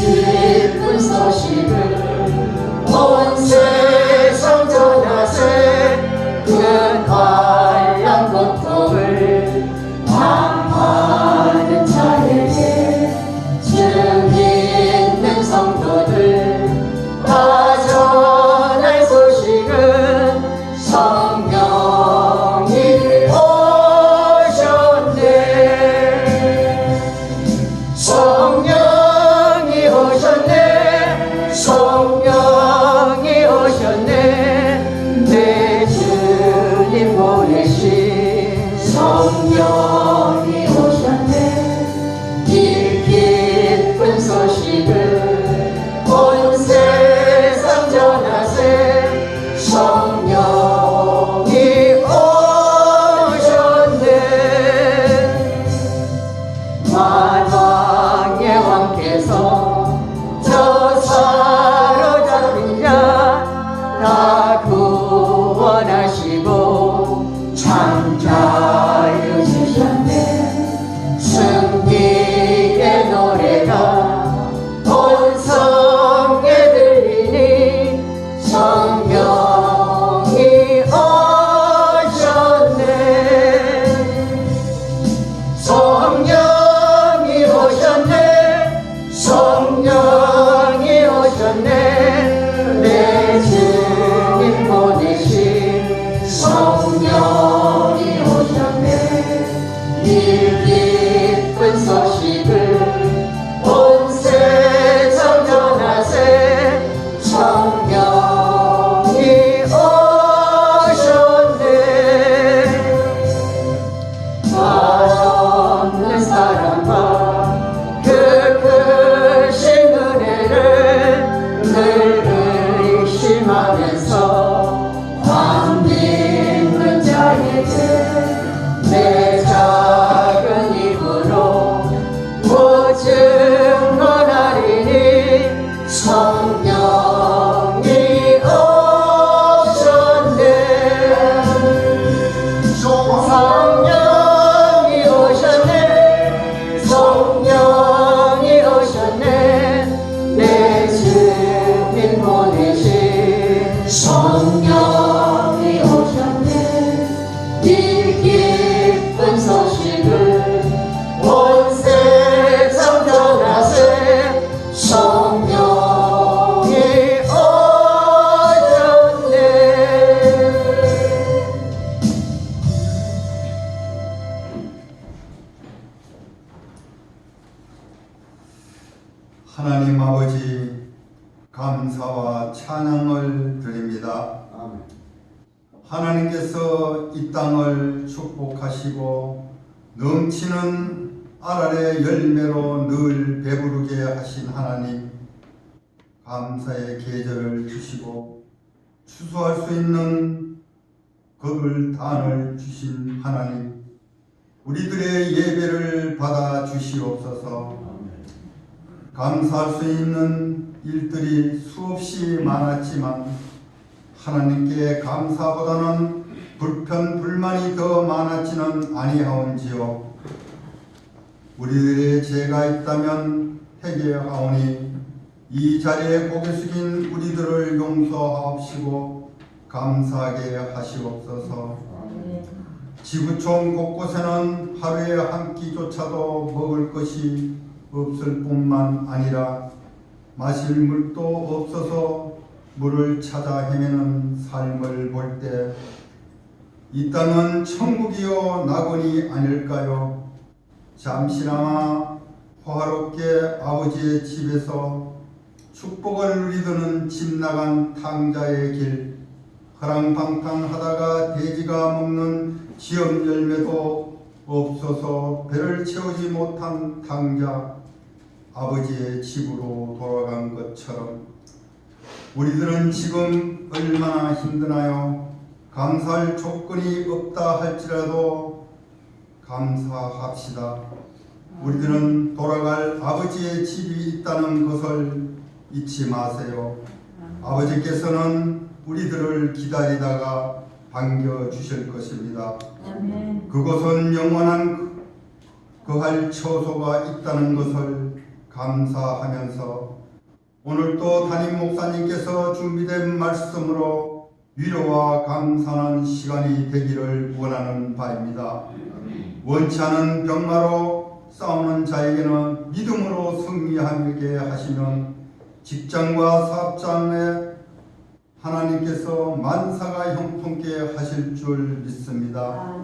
기쁜 소식을 온 세상 하나님 아버지 감사와 찬양을 드립니다. 하나님께서 이 땅을 축복하시고 넘치는 알알의 열매로 늘 배부르게 하신 하나님 감사의 계절을 주시고 추수할 수 있는 겁을 단을 주신 하나님 우리들의 예배를 받아 주시옵소서 감사할 수 있는 일들이 수없이 많았지만 하나님께 감사보다는 불편 불만이 더 많았지는 아니하온지요. 우리들의 죄가 있다면 회개하오니 이 자리에 고개 숙인 우리들을 용서하옵시고 감사하게 하시옵소서. 지구촌 곳곳에는 하루에 한 끼조차도 먹을 것이 없을 뿐만 아니라 마실 물도 없어서 물을 찾아 헤매는 삶을 볼 때 이 땅은 천국이요 낙원이 아닐까요? 잠시나마 화롭게 아버지의 집에서 축복을 누리드는 집 나간 탕자의 길 허랑방탕하다가 돼지가 먹는 지엄 열매도 없어서 배를 채우지 못한 탕자 아버지의 집으로 돌아간 것처럼 우리들은 지금 얼마나 힘드나요? 감사할 조건이 없다 할지라도 감사합시다. 우리들은 돌아갈 아버지의 집이 있다는 것을 잊지 마세요. 아버지께서는 우리들을 기다리다가 반겨 주실 것입니다. 그곳은 영원한 거할 처소가 있다는 것을 감사하면서 오늘도 담임 목사님께서 준비된 말씀으로 위로와 감사하는 시간이 되기를 원하는 바입니다. 원치 않은 병마로 싸우는 자에게는 믿음으로 승리하게 하시면 직장과 사업장에 하나님께서 만사가 형통케 하실 줄 믿습니다.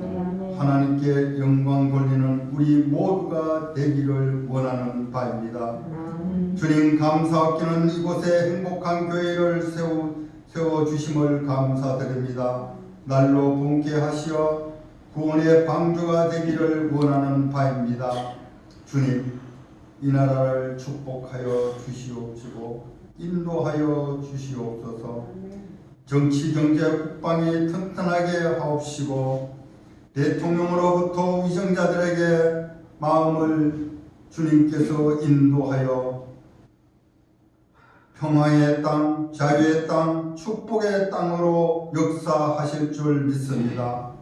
하나님께 영광 돌리는 우리 모두가 되기를 원하는 바입니다. 주님 감사 없기는 이곳에 행복한 교회를 세우, 세워주심을 감사드립니다. 날로 분께 하시어 구원의 방주가 되기를 원하는 바입니다. 주님 이 나라를 축복하여 주시옵시고 인도하여 주시옵소서 정치 경제 국방이 튼튼하게 하옵시고 대통령으로부터 위정자들에게 마음을 주님께서 인도하여 평화의 땅, 자유의 땅, 축복의 땅으로 역사하실 줄 믿습니다.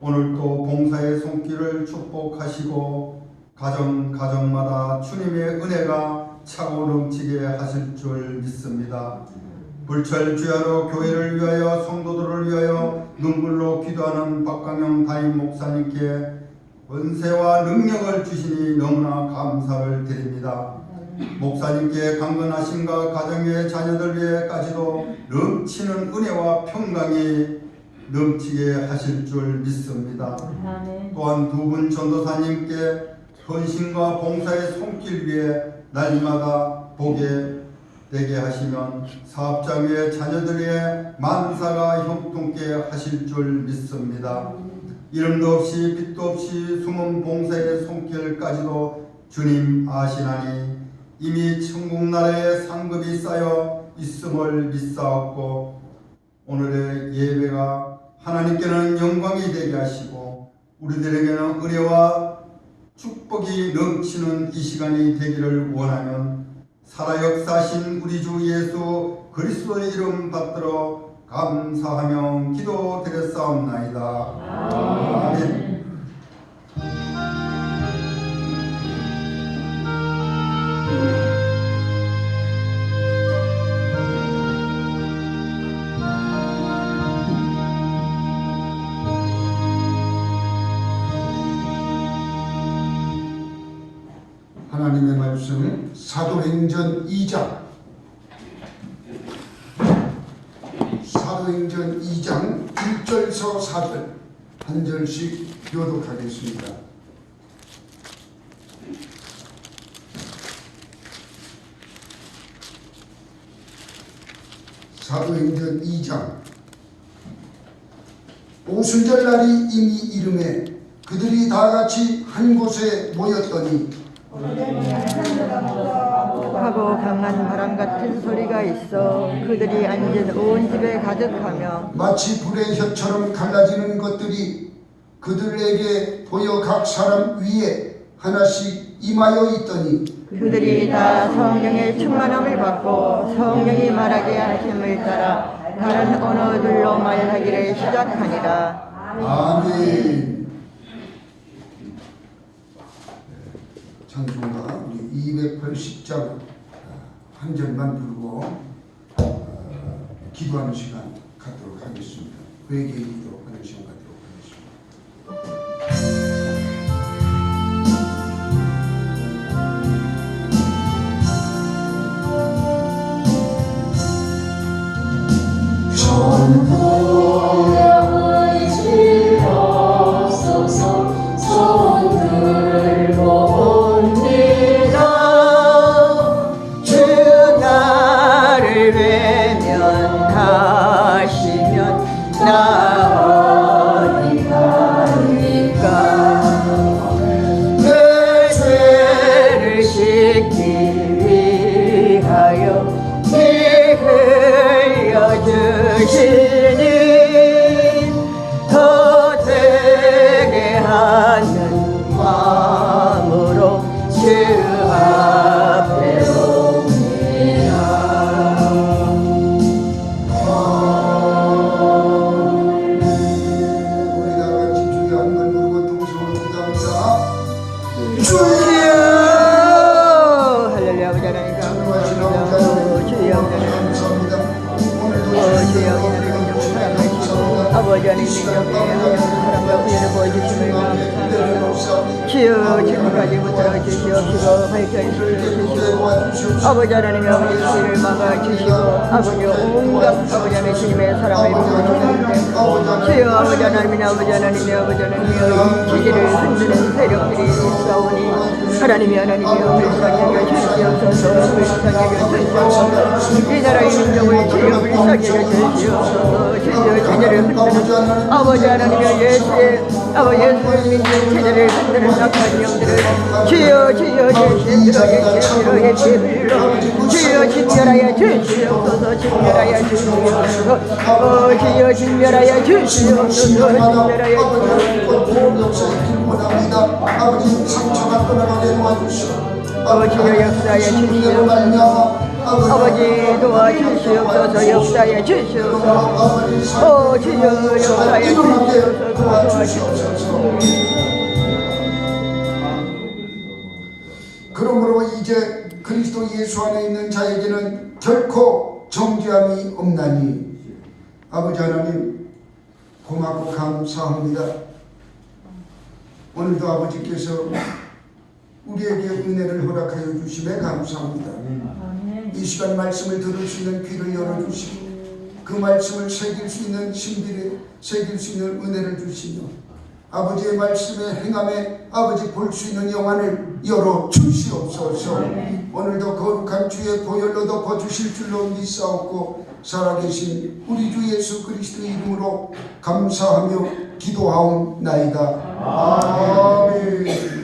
오늘도 봉사의 손길을 축복하시고 가정 가정마다 주님의 은혜가 차고 넘치게 하실 줄 믿습니다. 불철 주야로 교회를 위하여 성도들을 위하여 눈물로 기도하는 박강영 담임 목사님께 은세와 능력을 주시니 너무나 감사를 드립니다. 목사님께 강건하심과 가정의 자녀들 위해까지도 넘치는 은혜와 평강이 넘치게 하실 줄 믿습니다. 또한 두 분 전도사님께 헌신과 봉사의 손길 위에 날마다 보게 되게 하시면 사업장 위에 자녀들의 만사가 형통케 하실 줄 믿습니다. 이름도 없이 빛도 없이 숨은 봉사의 손길까지도 주님 아시나니 이미 천국 나라의 상급이 쌓여 있음을 믿사옵고 오늘의 예배가 하나님께는 영광이 되게 하시고 우리들에게는 은혜와 축복이 넘치는 이 시간이 되기를 원하면 살아 역사신 우리 주 예수 그리스도의 이름 받들어 감사하며 기도드렸사옵나이다. 아멘. 하나님의 말씀 사도행전 2장. 사도행전 2장 1절서 4절. 한 절씩 교독하겠습니다. 사도행전 2장. 오순절 날이 이미 이름에 그들이 다 같이 한 곳에 모였더니 하고 강한 바람 같은 소리가 있어 그들이 앉은 온 집에 가득하며 마치 불의 혀처럼 갈라지는 것들이 그들에게 보여 각 사람 위에 하나씩 임하여 있더니 그들이 다 성령의 충만함을 받고 성령이 말하게 하심을 따라 다른 언어들로 말하기를 시작하니라. 아멘. 찬송가 우리 280장 한 절만 부르고 어, 기도하는 시간 갖도록 하겠습니다. 회개 기도 하나님 능력에 하나님 사랑과 구애를 보여 주여 지금까지부터 주시옵시고 발전시켜 주시고 아버지 하나님의 아버지 주를 막아주시고 아버지 온갖 아버지 하나님 주님의 사랑을 부어주시는데 주여 아버지 하나님의 아버지 하나님의 아버지 하나님의 기지를 흔드는 세력들이 있사오니 하나님이 하나님의 불쌍히 여주시옵소서 불쌍히 여주시옵소서. 이 나라의 민족을 주여 불쌍히 여주시옵소서. 주여 제재를 흔드는 아버지 하나님의 예수의 아버지 예수 민족 제재를 흔드는 악한 영들을 주여 주여 주시옵소서 주여 주시옵소서 주여 진멸하여 주시옵소서 진멸하여 주시옵소서 어 주여 진멸하여 주시옵소서 진멸하여 주시옵소서 아버지 상처가 떠나가게 도와주시오 아버지여 역사에 주시옵소서 아버지 도와주시옵소서 역사에 주시옵소서 오 주여 역사에 주시옵소서 도와주시옵소서 그러므로 이제 그리스도 예수 안에 있는 자에게는 결코 정죄함이 없나니 아버지 하나님 고맙고 감사합니다. 오늘도 아버지께서 우리에게 은혜를 허락하여 주심에 감사합니다. 이 시간 말씀을 들을 수 있는 귀를 열어주시고 그 말씀을 새길 수 있는 심기를 새길 수 있는 은혜를 주시며 아버지의 말씀에 행함에 아버지 볼 수 있는 영안을 열어 주시옵소서. 오늘도 거룩한 주의 보혈로 덮어 주실 줄로 믿사옵고 살아계신 우리 주 예수 그리스도의 이름으로 감사하며 기도하옵나이다. 아멘